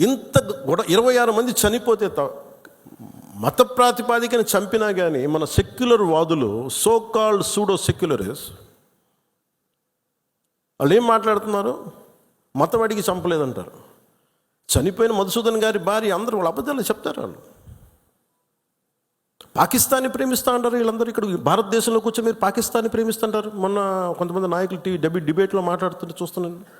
ఇంత గొడ ఇరవై ఆరు మంది చనిపోతే మత ప్రాతిపాదికను చంపినా కానీ మన సెక్యులర్ వాదులు సో కాల్డ్ సూడో సెక్యులరిస్ వాళ్ళు ఏం మాట్లాడుతున్నారు? మతం అడిగి చంపలేదంటారు. చనిపోయిన మధుసూదన్ గారి భార్య అందరూ వాళ్ళ అబద్ధాలు చెప్తారు వాళ్ళు. పాకిస్తాన్ని ప్రేమిస్తా అంటారు వీళ్ళందరూ ఇక్కడ. భారతదేశంలో కూర్చొని మీరు పాకిస్తాన్ని ప్రేమిస్తుంటారు మొన్న కొంతమంది నాయకులు టీవీ డెబిట్ డిబేట్లో మాట్లాడుతుంటే చూస్తున్నాను.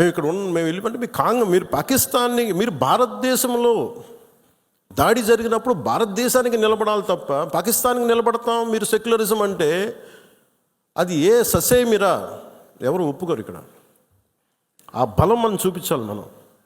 మేము ఇక్కడ ఉన్న మేము వెళ్ళిపోతే మీ కాంగ్ మీరు పాకిస్తాన్ని మీరు భారతదేశంలో దాడి జరిగినప్పుడు భారతదేశానికి నిలబడాలి తప్ప పాకిస్తాన్కి నిలబడతాం మీరు సెక్యులరిజం అంటే అది ఏ ససేమిరా? ఎవరు ఒప్పుకోరు ఇక్కడ. ఆ బలం మనం చూపించాలి మనం.